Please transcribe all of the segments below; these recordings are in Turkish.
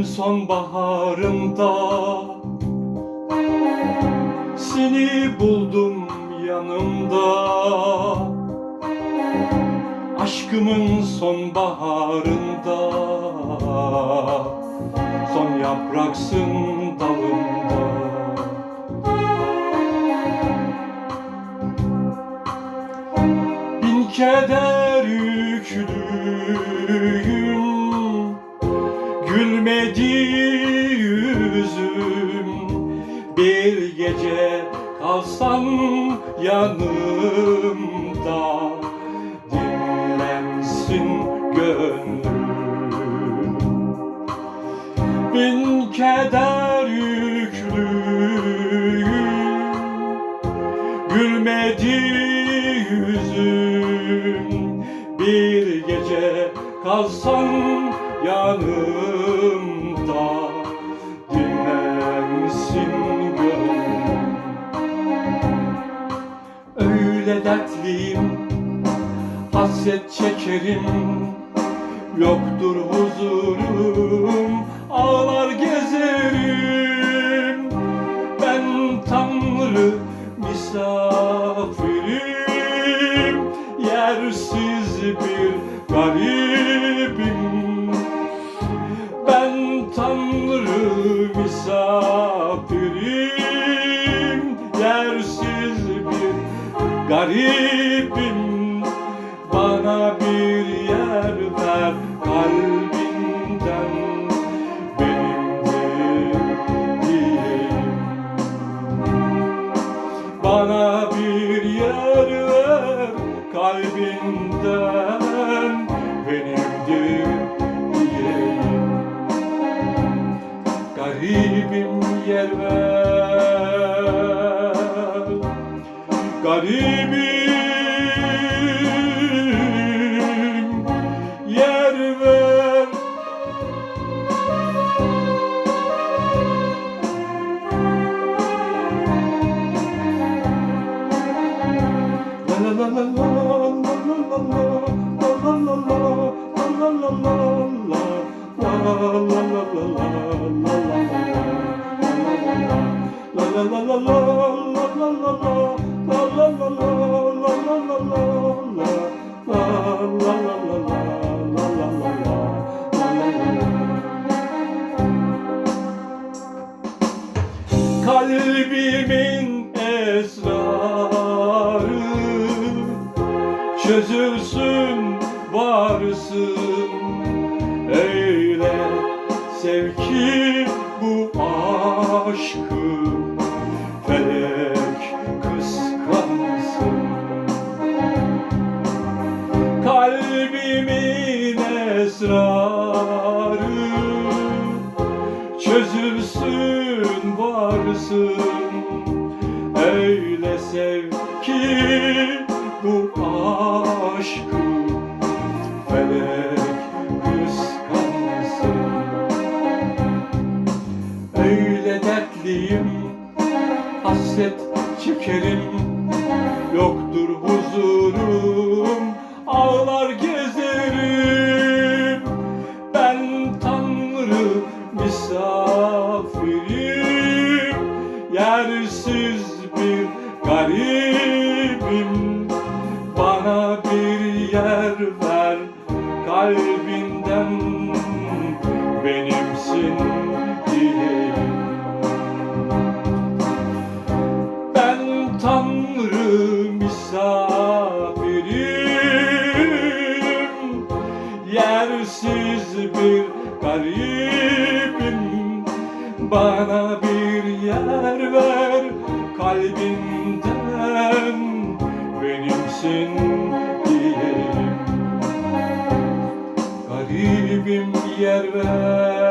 Ömrümün sonbaharında Seni buldum yanımda. Aşkımın sonbaharında Son yapraksın dalımda Bin keder yüklüyüm Gülmedi yüzüm. Bir gece kalsan yanımda Dinlensin gönlüm. Bin keder yüklüyüm Gülmedi yüzüm. Bir gece kalsan yanımda Dinlensin gönlüm. Öyle dertliyim Hasret çekerim. Yoktur huzurum Ağlar gezerim. Ben Tanrı misafirim. Yersiz bir garibim Tanrı misafirim Yersiz bir garibim. Bana bir yer ver kalbinden Benimdir diyeyim bana bir yer ver kalbinden ver Garibim yer ver. La la la la la la la la Kalbimin esrarı çözülsün varsın. Öyle sev ki bu aşkı Kalbimin esrarı. Çözülsün varsın. Öyle sev ki bu aşkı felek kıskansın. Öyle dertliyim hasret çekerim. Yoktur huzurum ağlar Bana bir yer ver kalbinden Benimsin diyeyim Ben Tanrı misafirim Yersiz bir garibim. Bana bir yer ver kalbinden Benimsin diyeyim Garibim yer ver.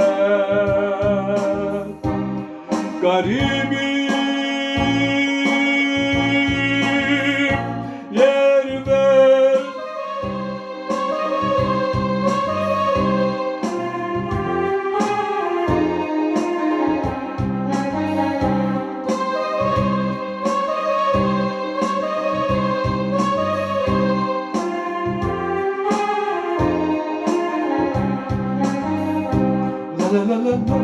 Garibim la la la